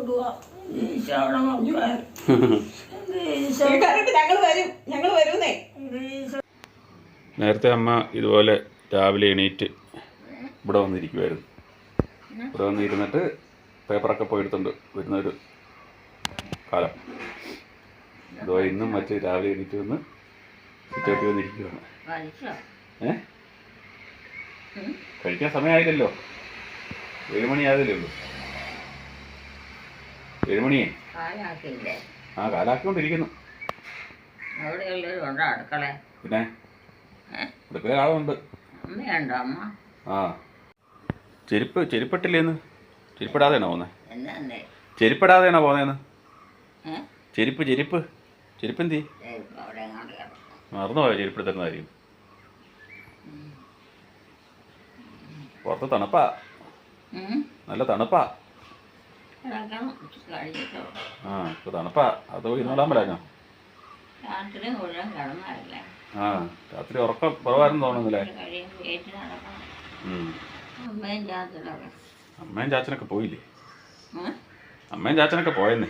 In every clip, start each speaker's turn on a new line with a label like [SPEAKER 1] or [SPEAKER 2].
[SPEAKER 1] കൊണ്ടുപോവാ ഈശോയുടെ മക്കളെ ഇത്
[SPEAKER 2] വീട്ടുകാരോട്ട് ഞങ്ങൾ വരും ഞങ്ങൾ വരുന്നേ.
[SPEAKER 3] നേരത്തെ അമ്മ ഇതുപോലെ രാവിലെ എണീറ്റ് ഇവിടെ വന്നിരിക്കുമായിരുന്നു ഇവിടെ വന്നിരുന്നിട്ട് പേപ്പറൊക്കെ പോയി എടുത്തുകൊണ്ട് വരുന്നൊരു കാലം. അതുപോലെ ഇന്നും മറ്റ് രാവിലെ എണീറ്റ് വന്ന് ചുറ്റി വന്നിരിക്കുകയാണ് ഏ? കഴിക്കാൻ സമയമായില്ലല്ലോ. ഏഴ് മണി ആയതല്ലേ ഉള്ളൂ ഏഴ് മണിയേ
[SPEAKER 1] കാലാക്കിയില്ലേ?
[SPEAKER 3] ആ കാലാക്കിക്കൊണ്ടിരിക്കുന്നു.
[SPEAKER 1] എവിടെയുള്ളവരും ഉണ്ടോ അടുക്കള?
[SPEAKER 3] പിന്നെ? അടുക്കള ആളുണ്ട്
[SPEAKER 1] അമ്മയുണ്ടോ അമ്മ?
[SPEAKER 3] ആ. ചെരുപ്പ് ചെരുപ്പിട്ടില്ലേന്ന്? ചെരുപ്പിടാതെയാണോ പോകുന്നത് ചെരുപ്പിടാതെയാണോ പോകുന്നതെന്ന് ചെരുപ്പ് ചെരുപ്പ്. ചെരുപ്പ് എന്തി
[SPEAKER 1] അവിടെ എങ്ങാണ്ട് കിടക്കും
[SPEAKER 3] മറന്നുപോയോ ചെരുപ്പെടുത്തുന്ന കാര്യം പുറത്ത് തണുപ്പാ. നല്ല തണുപ്പാ. ആ ഇപ്പോൾ തണുപ്പാ അത് പോയി ഇരുന്നോളാൻ പറ്റാഞ്ഞോ
[SPEAKER 1] രാത്രി മുഴുവൻ കിടന്നതല്ലേ
[SPEAKER 3] ആ രാത്രി ഉറക്കം കുറവായിരുന്നു തോന്നുന്നില്ലേ.
[SPEAKER 1] അമ്മയും
[SPEAKER 3] ചാച്ചനൊക്കെ. പോയില്ലേ? അമ്മയും ചാച്ചനൊക്കെ പോയെന്നേ.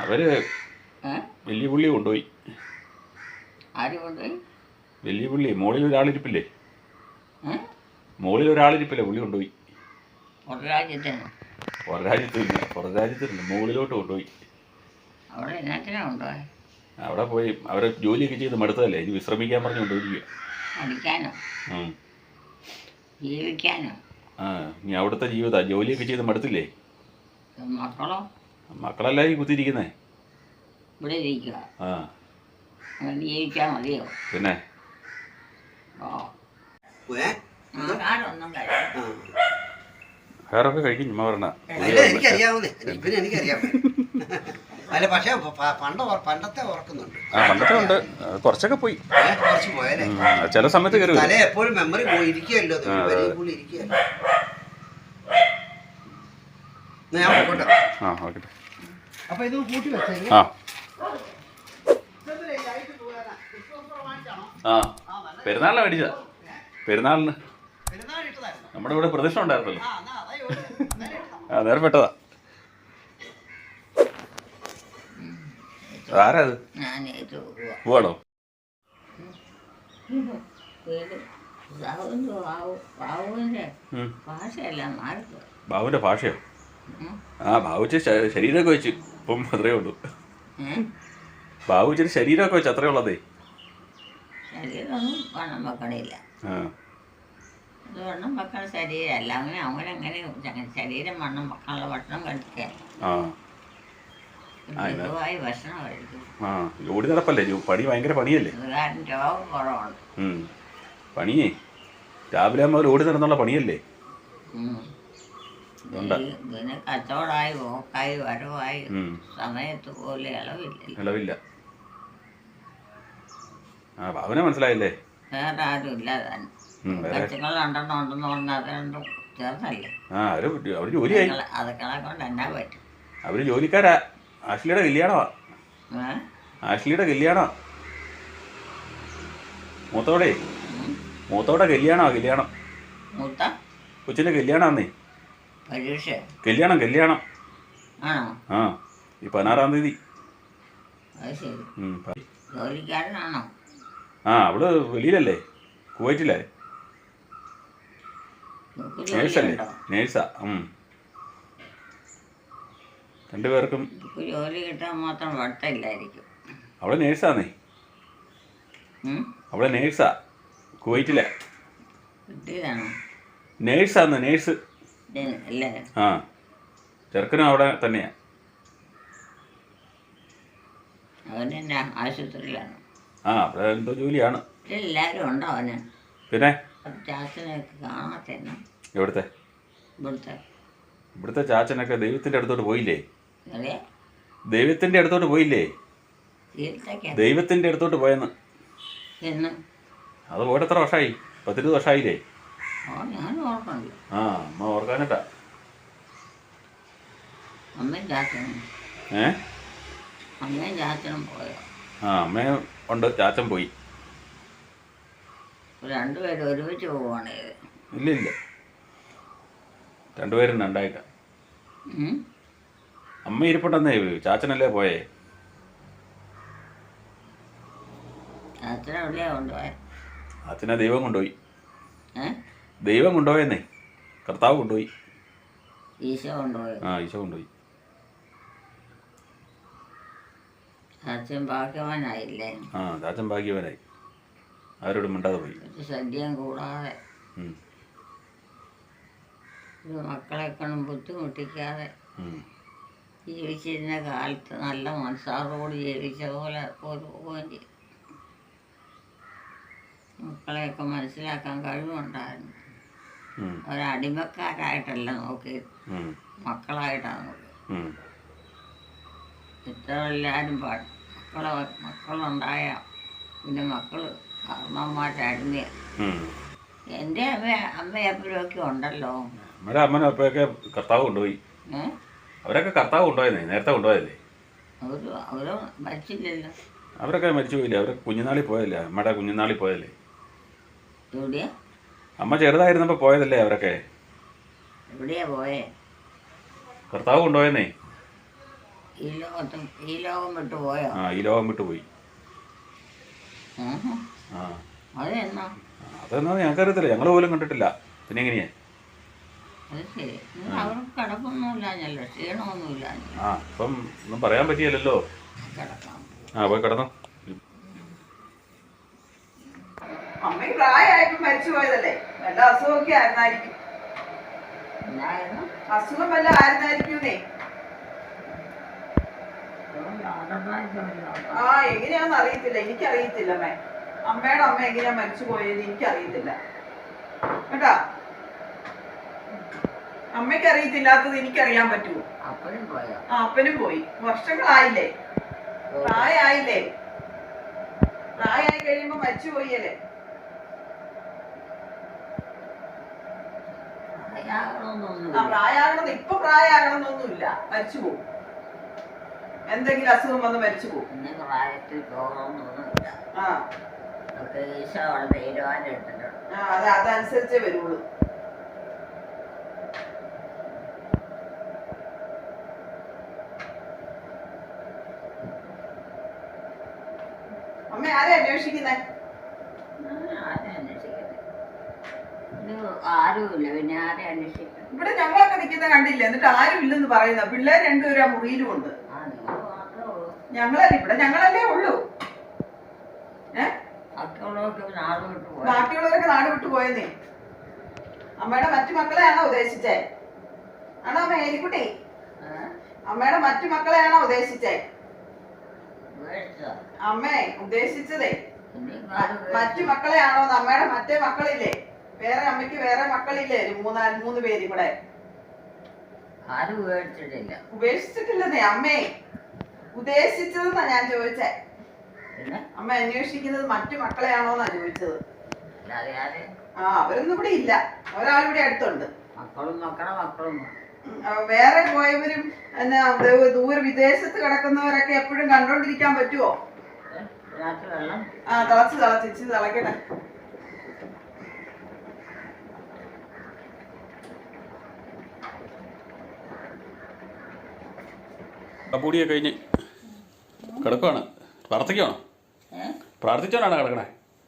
[SPEAKER 1] അവർ
[SPEAKER 3] വലിയ പുള്ളി കൊണ്ടുപോയി. വലിയ പുള്ളി മോളിൽ ഒരാളിരിപ്പില്ലേ? മോളിൽ ഒരാളിരിപ്പില്ലേ? പുള്ളി കൊണ്ടുപോയി. മുകളിലോട്ട് കൊണ്ടുപോയി.
[SPEAKER 1] അവിടെ എന്നാത്തിനാ കൊണ്ടുപോയി?
[SPEAKER 3] അവിടെ പോയി. അവരെ ജോലിയൊക്കെ ചെയ്ത് മടുത്തതല്ലേ? ഇനി വിശ്രമിക്കാൻ പറഞ്ഞു കൊണ്ടുപോയിരിക്കുക
[SPEAKER 1] പഠിക്കാനോ? ജീവിക്കാനോ?
[SPEAKER 3] ആ ഇനി അവിടുത്തെ ജീവിതം ജോലിയൊക്കെ ചെയ്ത് മടുത്തില്ലേ?
[SPEAKER 1] മക്കളോ?
[SPEAKER 3] മക്കളെല്ലാം ഈ കുത്തിയിരിക്കുന്നേ?
[SPEAKER 1] ഇവിടെ ഇരിക്കുക
[SPEAKER 3] ആ.
[SPEAKER 1] അങ്ങനെ ജീവിക്കാൻ മതിയോ?
[SPEAKER 3] പിന്നെ?
[SPEAKER 1] ഓ കഴിയും
[SPEAKER 3] വേറൊക്കെ കഴിക്കും ചുമ്മാ പറഞ്ഞ.
[SPEAKER 2] അല്ല എനിക്കറിയാവുന്നേ. പിന്നെ എനിക്കറിയാം. അല്ല പക്ഷേ പണ്ട് പണ്ടത്തെ ഓർക്കുന്നുണ്ട്.
[SPEAKER 3] ആ പണ്ടത്തെ ഉണ്ട്. കുറച്ചൊക്കെ പോയി.
[SPEAKER 2] കുറച്ച് പോയാലേ
[SPEAKER 3] ചില സമയത്ത് കയറി
[SPEAKER 2] തല എപ്പോഴും മെമ്മറി പോയി ഇരിക്കുകയല്ലോ. ഞാൻ പോട്ടെ.
[SPEAKER 3] ആ ഓക്കെ.
[SPEAKER 2] അപ്പൊ ഇത് കൂട്ടി വെച്ചേ
[SPEAKER 3] ആ. ആ പെരുന്നാളിന് മേടിച്ച പെരുന്നാളിന്. നമ്മുടെ ഇവിടെ പ്രദക്ഷിണ ഉണ്ടായിരുന്നല്ലോ. ആ നേരെ പെട്ടതാ.
[SPEAKER 1] ആരാത്
[SPEAKER 3] പോവാണോ
[SPEAKER 1] വീട് ബാബുവിന്റെ ബാബു ബാബുവിന്റെ
[SPEAKER 3] ഉം.
[SPEAKER 1] ഭാഷയെല്ലാം
[SPEAKER 3] ബാബുവിന്റെ ഭാഷയോ? ആ ബാബുച്ച ശരീരമൊക്കെ വെച്ച് ഇപ്പം അത്രേ ഉള്ളൂ. ബാബുച്ചൊരു ശരീരമൊക്കെ വെച്ച് അത്രേ ഉള്ളതേ?
[SPEAKER 1] ശരീരമൊന്നും പണം വെക്കണില്ല.
[SPEAKER 3] ആ.
[SPEAKER 1] ഇത് വണ്ണം വെക്കണ ശരീരമല്ല അങ്ങനെ അങ്ങനെ അങ്ങനെ ശരീരം വണ്ണം വെക്കാനുള്ള ഭക്ഷണം കഴിക്കുക
[SPEAKER 3] ആ. ആ, ഇല്ല.
[SPEAKER 1] പൊതുവായി ഭക്ഷണം കഴിക്കും.
[SPEAKER 3] ആ ഓടി നടപ്പല്ലേ? പണി ഭയങ്കര പണിയല്ലേ?
[SPEAKER 1] രോഗം.
[SPEAKER 3] പണിയേ. രാവിലെ മുതൽ ഓടി നടന്നുള്ള പണിയല്ലേ?
[SPEAKER 1] പിന്നെ കച്ചവടമായി പോക്കായി വരവായി സമയത്ത് പോലെ ഇളവില്ല.
[SPEAKER 3] ഇളവില്ല. ആ ബാബുനെ മനസ്സിലായില്ലേ?
[SPEAKER 1] വേറെ ആരും ഇല്ല താൻ
[SPEAKER 3] ഉം, വേറെ
[SPEAKER 1] കൊച്ചുങ്ങൾ രണ്ടെണ്ണം ഉണ്ടെന്ന് പറഞ്ഞാൽ അത് രണ്ടും ചേർന്നല്ലേ?
[SPEAKER 3] ആ അവർ അവർ ജോലിയായി.
[SPEAKER 1] അതുങ്ങളെ- അതുങ്ങളെ കൊണ്ട് എന്നാ പറ്റും?
[SPEAKER 3] അവർ ജോലിക്കാരാ. ആഷ്ലിയുടെ കല്യാണമാ
[SPEAKER 1] ഏ?
[SPEAKER 3] ആഷ്ലിയുടെ കല്യാണമാ മൂത്തോടെ മൂത്തോടെ കല്യാണമാ കല്യാണം.
[SPEAKER 1] മൂത്ത?
[SPEAKER 3] കൊച്ചിന്റെ കല്യാണമാന്നേ
[SPEAKER 1] പരീക്ഷ
[SPEAKER 3] കല്യാണം കല്യാണം.
[SPEAKER 1] ആണോ?
[SPEAKER 3] ആ ഈ പതിനാറാം തീയതി.
[SPEAKER 1] അത് ശരി.
[SPEAKER 3] ഉം, പ-
[SPEAKER 1] ജോലിക്കാരനാണോ?
[SPEAKER 3] ആ അവൾ വെളിയിലല്ലേ? കുവൈറ്റിലേ. നേഴ്സല്ലേ? നേഴ്സാ? രണ്ടുപേർക്കും
[SPEAKER 1] ജോലി കിട്ടാൻ മാത്രം വട്ടമില്ലായിരിക്കും.
[SPEAKER 3] അവൾ നേഴ്സാന്നേ? അവളെ നേഴ്സാ. കുവൈറ്റിലെ. നേഴ്സാന്ന് നേഴ്സ്. ആ. ചെറുക്കനും അവിടെ തന്നെയാ.
[SPEAKER 1] ആശുപത്രിയിലാണ്?
[SPEAKER 3] ആ അവിടെ എന്തോ ജോലിയാണ്.
[SPEAKER 1] എല്ലാവരും ഉണ്ടോ അവന്?
[SPEAKER 3] പിന്നെ?
[SPEAKER 1] ചാച്ചനെയൊക്കെ കാണാത്തന്നെ.
[SPEAKER 3] ഇവിടുത്തെ
[SPEAKER 1] ഇവിടുത്തെ.
[SPEAKER 3] ഇവിടുത്തെ ചാച്ചനൊക്കെ ദൈവത്തിന്റെ അടുത്തോട്ട് പോയില്ലേ?
[SPEAKER 1] അതെ
[SPEAKER 3] ദൈവത്തിന്റെ അടുത്തോട്ട് പോയില്ലേ? ദൈവത്തിന്റെ അടുത്തോട്ട് പോയെന്ന്.
[SPEAKER 1] എന്ന്.
[SPEAKER 3] അത് പോയിട്ട് എത്ര വർഷമായി പത്തിരുപത് വർഷമായില്ലേ
[SPEAKER 1] ഓ ഞാൻ
[SPEAKER 3] ആ അമ്മ ഓർക്കാനിട്ടാ.
[SPEAKER 1] അമ്മയും ചാച്ചനും.
[SPEAKER 3] ഏ?
[SPEAKER 1] അമ്മയും ചാച്ചനും പോയോ?
[SPEAKER 3] ആ അമ്മയും ഉണ്ട്. ചാച്ചൻ പോയി.
[SPEAKER 1] രണ്ടുപേരും ഒരുമിച്ച് പോവാണ്. ഇത്
[SPEAKER 3] ഇല്ല ഇല്ല രണ്ടുപേരും രണ്ടായിട്ട? അമ്മ ഇരിപ്പുണ്ടെന്നേ ചാച്ചനല്ലേ പോയേ?
[SPEAKER 1] അച്ഛനെ എവിടെയാ കൊണ്ടുപോയെ?
[SPEAKER 3] അച്ഛനെ ദൈവം കൊണ്ടുപോയി. ദൈവം കൊണ്ടുപോയെന്നേ. കർത്താവ് കൊണ്ടുപോയി.
[SPEAKER 1] ഈശോ കൊണ്ടുപോയി.
[SPEAKER 3] ആ ഈശോ കൊണ്ടുപോയി.
[SPEAKER 1] അച്ഛൻ ഭാഗ്യവാനായില്ലേ?
[SPEAKER 3] ആ ചാച്ചൻ ഭാഗ്യവനായി. ആരോടും മിണ്ടാതെ പോയി
[SPEAKER 1] ശല്യം കൂടാതെ. മക്കളെ കൊണ്ടും ബുദ്ധിമുട്ടിക്കാതെ. ജീവിച്ചിരുന്ന കാലത്ത് നല്ല മനസ്സാറോട് ജീവിച്ച പോലെ ഒരു പോയി മക്കളെയൊക്കെ മനസ്സിലാക്കാൻ കഴിവുണ്ടായിരുന്നു. ഒരടിമക്കാരായിട്ടല്ല നോക്കി മക്കളായിട്ടാണ് നോക്കി
[SPEAKER 3] ഉം.
[SPEAKER 1] ഇത്ര എല്ലാവരും പാടും മക്കളെ മക്കളുണ്ടായ പിന്നെ മക്കൾ
[SPEAKER 3] ഉം.
[SPEAKER 1] എന്റെ അമ്മ അമ്മയപ്പനൊക്കെ ഉണ്ടല്ലോ.
[SPEAKER 3] അമ്മയുടെ അമ്മനും അപ്പയൊക്കെ കർത്താവ് കൊണ്ടുപോയി? അവരൊക്കെ കർത്താവ് കൊണ്ടുപോയെന്നേ നേരത്തെ കൊണ്ടുപോയല്ലേ
[SPEAKER 1] മരിച്ചില്ലല്ലോ.
[SPEAKER 3] അവരൊക്കെ മരിച്ചു പോയില്ലേ? അവരൊക്കെ കുഞ്ഞുനാളിൽ പോയല്ലേ അമ്മയുടെ കുഞ്ഞുനാളിൽ പോയല്ലേ അമ്മ ചെറുതായിരുന്നപ്പോൾ പോയതല്ലേ അവരൊക്കെ?
[SPEAKER 1] എവിടെയാ പോയേ?
[SPEAKER 3] കർത്താവ് കൊണ്ടുപോയെന്നേ?
[SPEAKER 1] ഈ ലോകം വിട്ട് പോയോ?
[SPEAKER 3] ആ ഈ ലോകം വിട്ടു പോയി.
[SPEAKER 1] അതെന്നാ
[SPEAKER 3] ഞങ്ങൾക്കറിയത്തില്ല. ഞങ്ങൾ പോലും കണ്ടിട്ടില്ല. പിന്നെ എങ്ങനെയാ?
[SPEAKER 1] അത് ശരി. നിങ്ങൾ അവർക്ക് കിടപ്പൊന്നുമില്ലാഞ്ഞല്ലോ ക്ഷീണമൊന്നുമില്ല.
[SPEAKER 3] ആ അപ്പം ഒന്നും പറയാൻ പറ്റിയല്ലോ
[SPEAKER 1] കിടക്കാം.
[SPEAKER 3] ആ പോയി കിടന്നു.
[SPEAKER 4] അമ്മയ്ക്ക് പ്രായമായപ്പോ മരിച്ചു പോയതല്ലേ? വല്ല അസുഖമൊക്കെ ആയിരുന്നായിരിക്കും.
[SPEAKER 1] എന്നായിരുന്നു
[SPEAKER 4] അസുഖം വല്ല ആയിരുന്നായിരിക്കുന്നേ? ആ എങ്ങനെയാന്ന് അറിയത്തില്ല. എനിക്കറിയത്തില്ല അമ്മേ. അമ്മയുടെ അമ്മ എങ്ങനെയാ മരിച്ചു പോയത് എനിക്കറിയത്തില്ല. കേട്ടാ? അമ്മയ്ക്ക് അറിയത്തില്ലാത്തത് എനിക്കറിയാൻ പറ്റുമോ? ആ അപ്പനും പോയി. വർഷങ്ങളായില്ലേ? പ്രായമായില്ലേ പ്രായമായി കഴിയുമ്പോ മരിച്ചു പോയല്ലേ? ആ പ്രായമാകണം ഇപ്പൊ പ്രായമാകണമെന്നൊന്നുമില്ല മരിച്ചു പോകും എന്തെങ്കിലും അസുഖം വന്ന് മരിച്ചു പോകും ആ.
[SPEAKER 1] ഈശോ തീരുമാനം എടുത്തിട്ടുണ്ട്
[SPEAKER 4] ആ അത് അതനുസരിച്ചേ വരുള്ളൂ. അമ്മ ആരെ അന്വേഷിക്കുന്നേ?
[SPEAKER 1] ആരെ അന്വേഷിക്കുന്നത് ഇത് ആരുമില്ല പിന്നെ ആരെ അന്വേഷിക്കണം
[SPEAKER 4] ഇവിടെ ഞങ്ങളൊക്കെ നിൽക്കുന്ന കണ്ടില്ല? എന്നിട്ട് ആരും ഇല്ലെന്ന് പറയുന്ന പിള്ളേർ രണ്ടുപേരും ആ മുറിയിലും ഉണ്ട്
[SPEAKER 1] ആ നിങ്ങൾ മാത്രമേ ഉള്ളൂ.
[SPEAKER 4] ഞങ്ങളല്ലേ ഇവിടെ? ഞങ്ങളല്ലേ ഉള്ളൂ ഏ
[SPEAKER 1] ബാക്കിയുള്ളവർക്ക് നാട് വിട്ട് പോയി
[SPEAKER 4] ബാക്കിയുള്ളവരൊക്കെ നാട് വിട്ടു പോയെന്നേ അമ്മയുടെ മറ്റു മക്കളെയാണോ ഉദ്ദേശിച്ചേ? ആണോ അമ്മ എലിക്കുട്ടി? അമ്മയുടെ മറ്റു മക്കളെയാണോ ഉദ്ദേശിച്ചേ? അമ്മേ ഉദ്ദേശിച്ചതേ. മറ്റു മക്കളെയാണോ? അമ്മയുടെ മറ്റേ മക്കളില്ലേ? വേറെ അമ്മയ്ക്ക് വേറെ മക്കളില്ലേ? മൂന്നാൽ മൂന്ന് പേര് ഇവിടെ
[SPEAKER 1] ആരും
[SPEAKER 4] ഉപേക്ഷിച്ചിട്ടില്ലെന്നേ അമ്മേ. ഉദ്ദേശിച്ചതെന്നാ ഞാൻ ചോദിച്ചേ.
[SPEAKER 1] പിന്നെ
[SPEAKER 4] അമ്മ അന്വേഷിക്കുന്നത് മറ്റു മക്കളെയാണോന്നാ ചോദിച്ചത്.
[SPEAKER 1] അല്ലാതെ
[SPEAKER 4] ആ അവരൊന്നും ഇവിടെ ഇല്ല. ഒരാളിവിടെ അടുത്തുണ്ട്.
[SPEAKER 1] മക്കളും
[SPEAKER 4] വേറെ പോയവരും എന്നാ ദൂര വിദേശത്ത് കിടക്കുന്നവരൊക്കെ എപ്പോഴും കണ്ടോണ്ടിരിക്കാൻ പറ്റുമോ ആ തിളച്ച് തിളച്ച് ഇച്ചി തിളക്കട്ടെ.
[SPEAKER 3] കപ്പൂടിയൊക്കെ കഴിഞ്ഞ് കിടക്കുവാണ്. പ്രാർത്ഥിക്കുവാണോ
[SPEAKER 1] ഏ
[SPEAKER 3] പ്രാർത്ഥിച്ചോണ്ടാണ് കിടക്കണേ?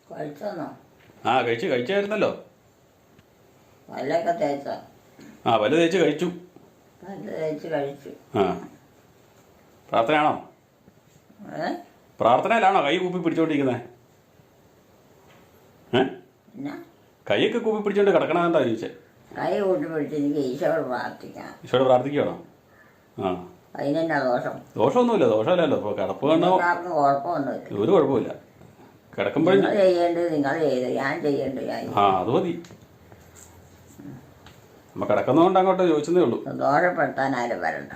[SPEAKER 1] കഴിച്ചോന്നോ?
[SPEAKER 3] ആ കഴിച്ചു കഴിച്ചായിരുന്നല്ലോ.
[SPEAKER 1] പല്ലൊക്കെ തേച്ചോ?
[SPEAKER 3] ആ വല്ല തേച്ച് കഴിച്ചു.
[SPEAKER 1] പല്ല് തേച്ച് കഴിച്ചു.
[SPEAKER 3] ആ. പ്രാർത്ഥനയാണോ? പ്രാർത്ഥനയിലാണോ കൈ കൂപ്പി പിടിച്ചോണ്ടിരിക്കുന്നത് ഏ? കൈയൊക്കെ കൂപ്പി പിടിച്ചോണ്ട് കിടക്കണമെന്നാ ചോദിച്ചേ?
[SPEAKER 1] കൈ കൂട്ടി പിടിച്ച് എനിക്ക് ഈശോയോട് പ്രാർത്ഥിക്കണം
[SPEAKER 3] ഈശോട് പ്രാർത്ഥിക്കുകയാണോ ആ.
[SPEAKER 1] അതിനെന്നാ ദോഷം?
[SPEAKER 3] ദോഷമൊന്നുമില്ല ദോഷമല്ലല്ലോ. ഇപ്പോൾ കിടപ്പ് കണ്ടോ
[SPEAKER 1] ആർക്കും കുഴപ്പമൊന്നുമില്ല.
[SPEAKER 3] ഒരു കുഴപ്പമില്ല. കിടക്കുമ്പോഴും
[SPEAKER 1] നിങ്ങൾ ചെയ്യേണ്ടത് നിങ്ങൾ ചെയ്ത് ഞാൻ ചെയ്യേണ്ടത് ഞാൻ
[SPEAKER 3] ആ അത് മതി. നമ്മ കിടക്കുന്നതുകൊണ്ട് അങ്ങോട്ട് ചോദിച്ചതേ ഉള്ളൂ.
[SPEAKER 1] ദോഷപ്പെടുത്താൻ ആരും വരണ്ട.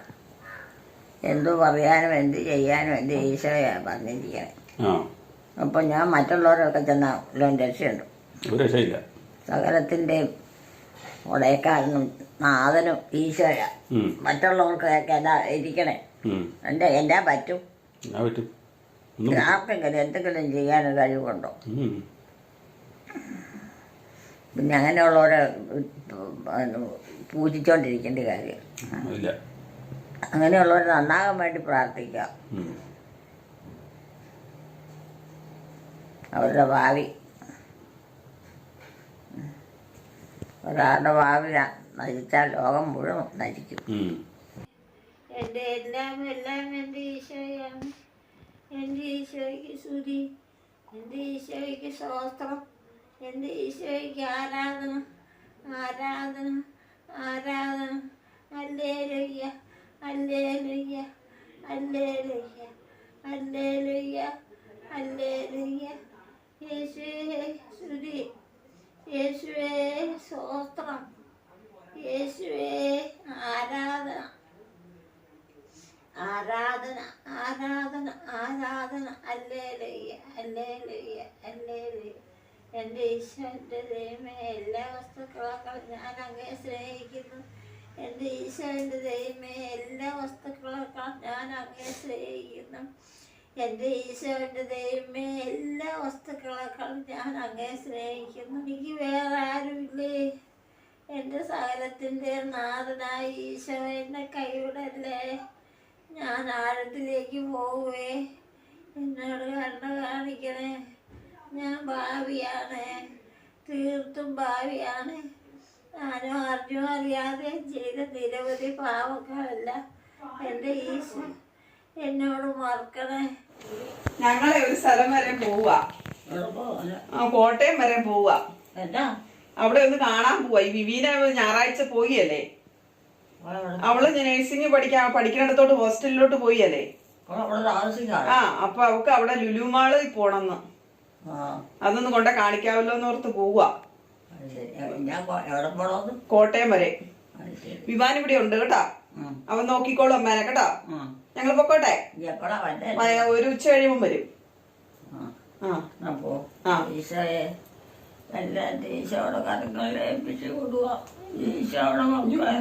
[SPEAKER 1] എന്തു പറയാനും എന്ത് ചെയ്യാനും എന്ത് ഈശോയാണ് പറഞ്ഞിരിക്കണേ.
[SPEAKER 3] ആ.
[SPEAKER 1] അപ്പം ഞാൻ മറ്റുള്ളവരൊക്കെ ചെന്നാൽ രക്ഷയുണ്ട്.
[SPEAKER 3] ഒരു രക്ഷയില്ല.
[SPEAKER 1] സകലത്തിന്റെയും ഉടയക്കാരനും നാഥനും ഈശോയ മറ്റുള്ളവർക്കൊക്കെ എന്താ ഇരിക്കണേ?
[SPEAKER 3] എന്റെ
[SPEAKER 1] എന്റെ എന്നാ പറ്റും? ആർക്കെങ്കിലും എന്തെങ്കിലും ചെയ്യാൻ കഴിവുണ്ടോ. പിന്നെ അങ്ങനെയുള്ളവരെ പൂജിച്ചോണ്ടിരിക്കേണ്ട കാര്യം. അങ്ങനെയുള്ളവർ നന്നാകാൻ വേണ്ടി
[SPEAKER 3] പ്രാർത്ഥിക്കാം.
[SPEAKER 1] അവരുടെ ഭാവി ഒരാളുടെ ഭാവി ന- നശിച്ചാൽ ലോകം മുഴുവൻ നശിക്കും
[SPEAKER 3] എന്റെ
[SPEAKER 5] എന്റെ എല്ലാം എല്ലാം എന്റെ ഈശോയാണ്. എന്റെ ഈശോയ്ക്ക് സ്തുതി. എന്റെ ഈശോയ്ക്ക് സ്തോത്രം. എന്റെ ഈശോയ്ക്ക് ആരാധന. ആരാധന. ആരാധന. അല്ലേ ലുയ്യ അല്ലേ ലുയ്യ അല്ലേ ലുയ്യ അല്ലേ ലുയ്യ അല്ലേ ലുയ്യ യേശുവേ സ്തുതി. യേശുവേ സ്വോത്രം യേശുവേ ആരാധന. ആരാധന ആരാധന ആരാധന. അല്ലേലയ്യ അല്ലേ ലയ്യ എന്റെ ഈശോന്റെ ദൈവമേ എല്ലാ വസ്തുക്കളെക്കാളും ഞാൻ അങ്ങേ സ്നേഹിക്കുന്നു. എന്റെ ഈശോന്റെ ദൈവമേ എല്ലാ വസ്തുക്കളെക്കാളും ഞാൻ അങ്ങേ സ്നേഹിക്കുന്നു. എന്റെ ഈശോന്റെ ദൈവമേ എല്ലാ വസ്തുക്കളെക്കാളും ഞാൻ അങ്ങേ സ്നേഹിക്കുന്നു. എനിക്ക് വേറെ ആരുമില്ലേ? എന്റെ സകലത്തിന്റെ നാഥനായ ഈശോ എന്നെ കൈവിടല്ലേ? ഞാൻ ആഴത്തിലേക്ക് പോവേ. എന്നോട് കണ്ണ കാണിക്കണേ. ഞാൻ ഭാവിയാണ്. തീർത്തും ഭാവിയാണ്. ഞാനും അറിഞ്ഞു അറിയാതെ ചെയ്ത നിരവധി പാവങ്ങളല്ല എന്റെ ഈശോ എന്നോട് മറക്കണേ.
[SPEAKER 4] ഞങ്ങളെ ഒരു സ്ഥലം വരെ പോവാ? ആ കോട്ടയം വരെ
[SPEAKER 1] പോവാ
[SPEAKER 4] അവിടെ ഒന്ന് കാണാൻ പോവാ. ഈ വിവീന ഞായറാഴ്ച പോയില്ലേ അവൾ നഴ്സിംഗ് പഠിക്കാൻ പഠിക്കുന്നിടത്തോട്ട് ഹോസ്റ്റലിലോട്ട്
[SPEAKER 1] താമസിക്കാണ്
[SPEAKER 4] ആ അപ്പൊ അവക്ക് അവിടെ ലുലുമാൾ പോണെന്ന്. അതൊന്ന് കൊണ്ട കാണിക്കാവല്ലോ എന്ന് ഓർത്ത്
[SPEAKER 1] എവിടെ
[SPEAKER 4] കോട്ടയം വരെ. വിവാൻ ഇവിടെ ഉണ്ട് കേട്ടാ. അവൻ നോക്കിക്കോളും അമ്മേനെ കേട്ടാ. ഞങ്ങൾ പൊക്കോട്ടെ?
[SPEAKER 1] എപ്പോഴാ
[SPEAKER 4] ഒരു ഉച്ച കഴിയുമ്പം വരും.
[SPEAKER 1] ആ. അപ്പോ
[SPEAKER 4] ആ.
[SPEAKER 1] ഈശോയെ എല്ലാം ഈശോയുടെ കരങ്ങളിൽ ഏൽപ്പിച്ച് കൊടുക്കുക ഈശോയുടെ മക്കൾ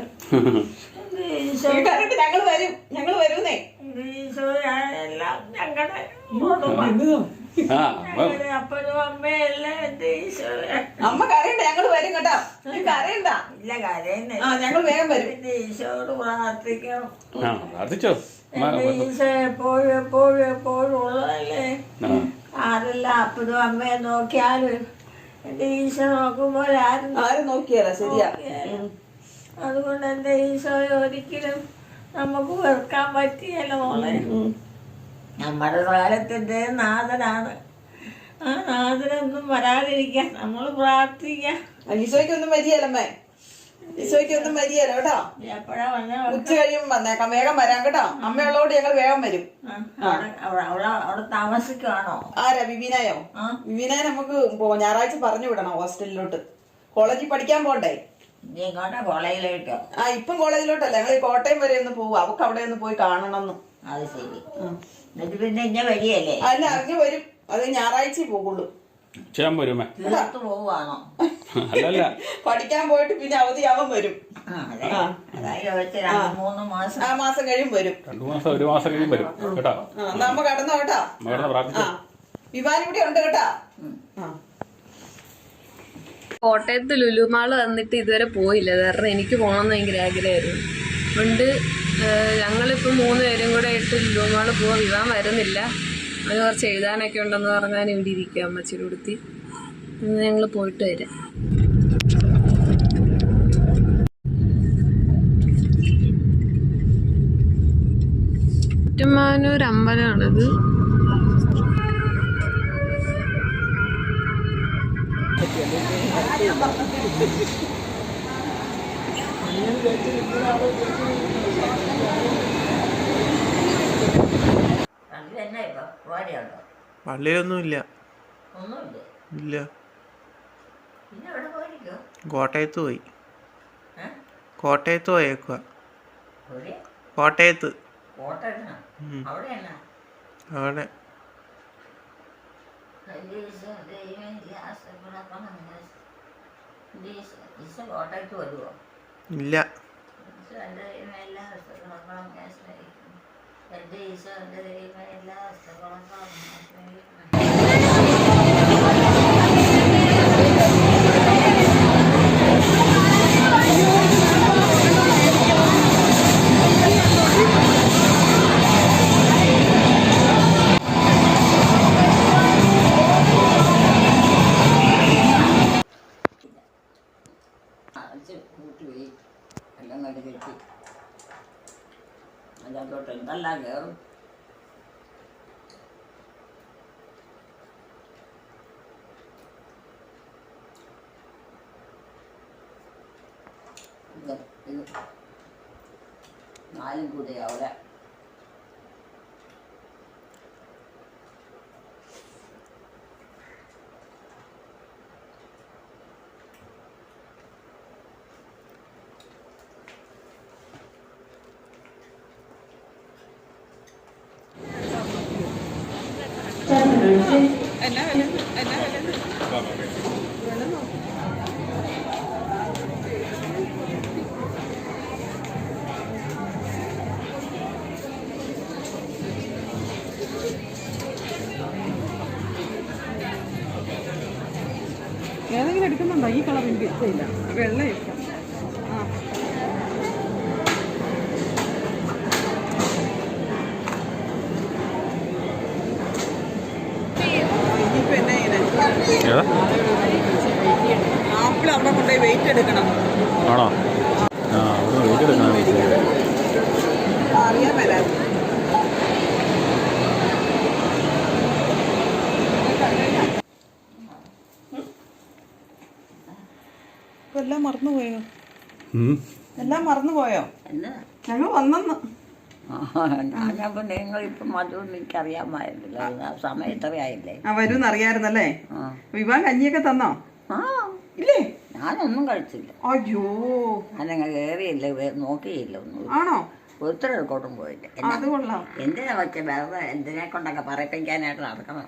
[SPEAKER 1] ഈശോ?
[SPEAKER 4] കണ്ടിട്ട് ഞങ്ങൾ വരും. ഞങ്ങൾ വരുന്നേ.
[SPEAKER 1] ഈശോയെല്ലാം ഞങ്ങളുടെ മോളും
[SPEAKER 3] ആ അപ്പൊ
[SPEAKER 1] ഞങ്ങളുടെ അപ്പനും അമ്മയും എല്ലാം എന്റെ ഈശോയെ
[SPEAKER 4] അമ്മ കരയണ്ട ഞങ്ങൾ വരും കേട്ടോ. നീ കരയണ്ട.
[SPEAKER 1] ഇല്ല കരയുന്നില്ല.
[SPEAKER 4] ആ ഞങ്ങൾ വേഗം വരും.
[SPEAKER 1] എന്റെ ഈശോയോട് പ്രാർത്ഥിക്കണം.
[SPEAKER 3] ആ പ്രാർത്ഥിച്ചോ?
[SPEAKER 1] എപ്പോഴും എപ്പോഴും എപ്പോഴും ഉള്ളതല്ലേ. ആരെല്ലാം അപ്പനും അമ്മയെ നോക്കിയാലും എന്റെ ഈശ നോക്കുമ്പോൾ ആരും
[SPEAKER 4] ആരും നോക്കിയാലോ ശരിയാ.
[SPEAKER 1] അതുകൊണ്ട് എന്റെ ഈശോയെ ഒരിക്കലും നമുക്ക് വെറുക്കാൻ പറ്റിയല്ല മോളെ. നമ്മുടെ കാലത്തിന്റെ നാഥനാണ്. ആ നാഥനൊന്നും വരാതിരിക്കാൻ നമ്മൾ പ്രാർത്ഥിക്കാം.
[SPEAKER 4] ഈശോയ്ക്കൊന്നും ഈശോയ്ക്കൊന്നും വരികയല്ല കേട്ടോ? ഉച്ച കഴിയുമ്പോ വന്നേക്കാം. വേഗം വരാം കേട്ടോ? അമ്മയുള്ളതുകൊണ്ട് ഞങ്ങൾ വേഗം വരും.
[SPEAKER 1] താമസിക്കുവാണോ?
[SPEAKER 4] ആരാ വിവിനായോ? വിവീനായ നമുക്ക് ഞായറാഴ്ച പറഞ്ഞു വിടണം ഹോസ്റ്റലിലോട്ട്. കോളേജിൽ പഠിക്കാൻ പോണ്ടേ?
[SPEAKER 1] കോളേജിലേക്കോ?
[SPEAKER 4] ആ ഇപ്പം കോളേജിലോട്ടല്ല. ഞങ്ങൾ ഈ കോട്ടയം വരെ ഒന്ന് പോവും. അവക്ക് അവിടെ ഒന്ന് പോയി കാണണമെന്ന്.
[SPEAKER 1] അത് ശരി. എന്നിട്ട് പിന്നെ വരികയല്ലേ?
[SPEAKER 4] അല്ല അറിഞ്ഞു വരും. അത് ഞായറാഴ്ച പോകുള്ളൂ
[SPEAKER 3] ചെയ്യാൻ വരുമേ.
[SPEAKER 1] തീർത്ത് പോവുകയാണോ?
[SPEAKER 3] അല്ലല്ല.
[SPEAKER 4] പഠിക്കാൻ പോയിട്ട് പിന്നെ അവധിയാവാൻ വരും.
[SPEAKER 1] ആ അതെ. അതാ ചോദിച്ച രണ്ട് മൂന്ന് മാസം.
[SPEAKER 4] ആ മാസം കഴിയും വരും.
[SPEAKER 3] രണ്ടു മാസം ഒരു മാസം കഴിയും വരും. കേട്ടോ?
[SPEAKER 4] ആ എന്നാ അമ്മ കടന്നോ കേട്ടാ?
[SPEAKER 3] മകളെ
[SPEAKER 4] ആ
[SPEAKER 3] പ്രാർത്ഥിച്ചോ?
[SPEAKER 4] വിമാനം ഇവിടെ ഉണ്ട് കേട്ടാ? ആ.
[SPEAKER 6] കോട്ടയത്ത് ലുലുമാൾ വന്നിട്ട് ഇതുവരെ പോയില്ല. കാരണം എനിക്ക് പോകണമെന്ന് ഭയങ്കര ആഗ്രഹമായിരുന്നു. അതുകൊണ്ട് ഞങ്ങളിപ്പോൾ മൂന്ന് പേരും കൂടെ ആയിട്ട് ലുലുമാൾ പോവാൻ വിവാഹം വരുന്നില്ല. അവന് കുറച്ച് എഴുതാനൊക്കെ ഉണ്ടെന്ന് പറഞ്ഞാൽ ഇവിടെ ഇരിക്കുക അമ്മച്ചിരി കൊടുത്തി ഞങ്ങൾ പോയിട്ട് വരാം. ഒറ്റമാനൂർ അമ്പലമാണിത്.
[SPEAKER 1] അത് തന്നെ ഇപ്പൊ പരിപാടിയുണ്ടോ
[SPEAKER 7] പള്ളിയിലൊന്നുമില്ല.
[SPEAKER 1] ഒന്നുമില്ല?
[SPEAKER 7] ഇല്ല.
[SPEAKER 1] പിന്നെ എവിടെ പോയിരിക്കോ?
[SPEAKER 7] കോട്ടയത്ത് പോയി.
[SPEAKER 1] ഏ?
[SPEAKER 7] കോട്ടയത്ത് പോയേക്കുക
[SPEAKER 1] ഒരു
[SPEAKER 7] കോട്ടയത്ത്.
[SPEAKER 1] കോട്ടയത്തിനോ
[SPEAKER 7] ഉം.
[SPEAKER 1] അവിടെ. എന്നാ
[SPEAKER 7] അവിടെ
[SPEAKER 1] ഈശോ കോട്ടയത്ത് വരുമോ
[SPEAKER 7] ഇല്ല.
[SPEAKER 1] എല്ലാ വസ്തുക്കളും ഞാൻ സ്നേഹിക്കുന്നു എന്റെ ഈശോ എന്റെ ദൈവം എല്ലാ വസ്തുക്കളും നാലും കൂടി അവിടെ
[SPEAKER 4] എടുക്കുന്നുണ്ടോ? ഈ കളർ എനിക്ക് ഇഷ്ടമില്ല. വെള്ള ഇഷ്ടം ആ ഇനിയിപ്പോ എന്നാ ചെയ്യണേ?
[SPEAKER 3] ഏതാ
[SPEAKER 4] ആപ്പിൾ അവിടെ കൊണ്ടുപോയി വെയിറ്റ് എടുക്കണം
[SPEAKER 3] ആണോ ആ അവിടെ വെയിറ്റ് എടുക്കണം
[SPEAKER 4] അറിയാൻ മേലായിരുന്നു ഇപ്പൊ എല്ലാം മറന്നുപോയോ? എല്ലാം മറന്നുപോയോ? ഞങ്ങൾ വന്നെന്ന്.
[SPEAKER 1] ഞാനപ്പോൾ നിങ്ങളിപ്പം അതൊന്നും എനിക്കറിയാമായിരുന്നില്ല സമയം ഇത്രയായില്ലേ?
[SPEAKER 4] ആ വരും അറിയായിരുന്നല്ലേ വിവാഹം കഞ്ഞിയൊക്കെ തന്നോ?
[SPEAKER 1] ആ.
[SPEAKER 4] ഇല്ലേ?
[SPEAKER 1] ഞാനൊന്നും കഴിച്ചില്ല.
[SPEAKER 4] അയ്യോ.
[SPEAKER 1] ഞാനങ്ങ് കയറിയില്ല നോക്കിയില്ല ഒന്നും.
[SPEAKER 4] ആണോ?
[SPEAKER 1] ഒത്തിരി പോയില്ല. എന്തിനാ വെച്ച വെറുതെ എന്തിനെ കൊണ്ടൊക്കെ പറയിപ്പിക്കാനായിട്ട് നടക്കണം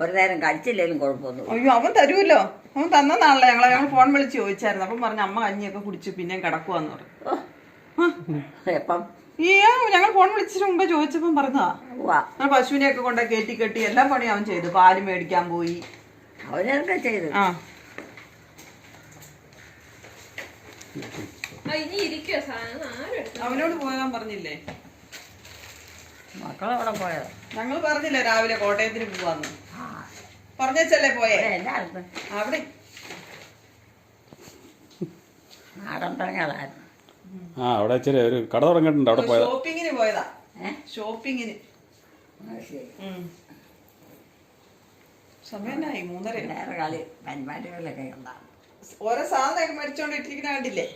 [SPEAKER 1] ഒരു നേരം കഴിച്ചില്ലെങ്കിലും കുഴപ്പമൊന്നും
[SPEAKER 4] അയ്യോ അവൻ തരുമല്ലോ അവൻ തന്നതാണല്ലോ ഞങ്ങളെ ഞങ്ങൾ ഫോൺ വിളിച്ച് ചോദിച്ചായിരുന്നു. അപ്പം പറഞ്ഞു അമ്മ കഞ്ഞിയൊക്കെ കുടിച്ച് പിന്നെയും കിടക്കുവാന്ന് പറഞ്ഞു.
[SPEAKER 1] എപ്പം?
[SPEAKER 4] ഈ ഞങ്ങൾ ഫോൺ വിളിച്ചിട്ട് മുമ്പ് ചോദിച്ചപ്പം പറഞ്ഞതാ.
[SPEAKER 1] വാ
[SPEAKER 4] ഞങ്ങൾ പശുവിനെയൊക്കെ കൊണ്ട് കയറ്റി കെട്ടി എല്ലാ പണിയും അവൻ ചെയ്തു. പാൽ മേടിക്കാൻ പോയി.
[SPEAKER 1] അവരൊക്കെ ചെയ്തു.
[SPEAKER 4] ആ. അവനോട് പോകാൻ പറഞ്ഞില്ലേ?
[SPEAKER 1] മക്കളവിടെ പോയത്?
[SPEAKER 4] ഞങ്ങൾ പറഞ്ഞില്ലേ രാവിലെ കോട്ടയത്തിന് പോവാന്ന്.
[SPEAKER 1] ആ
[SPEAKER 4] പറഞ്ഞേച്ചല്ലേ പോയേ?
[SPEAKER 1] അടുത്ത്
[SPEAKER 4] അവിടെ.
[SPEAKER 1] നാടൻ തരങ്ങളായിരുന്നു
[SPEAKER 3] ആ അവിടെ ഇച്ചിരി ഒരു കട തുടങ്ങിയിട്ടുണ്ട് അവിടെ പോയത്.
[SPEAKER 4] ഷോപ്പിങ്ങിന് പോയതാ. ഷോപ്പിങ്ങിന്. സമയമായി മൂന്നര
[SPEAKER 1] കളി പരിപാടികളിലൊക്കെ ഉണ്ടാകും
[SPEAKER 4] ഓരോ സാധനം മേടിച്ചോണ്ട് ഇട്ടിരിക്കുന്ന കണ്ടില്ലേ?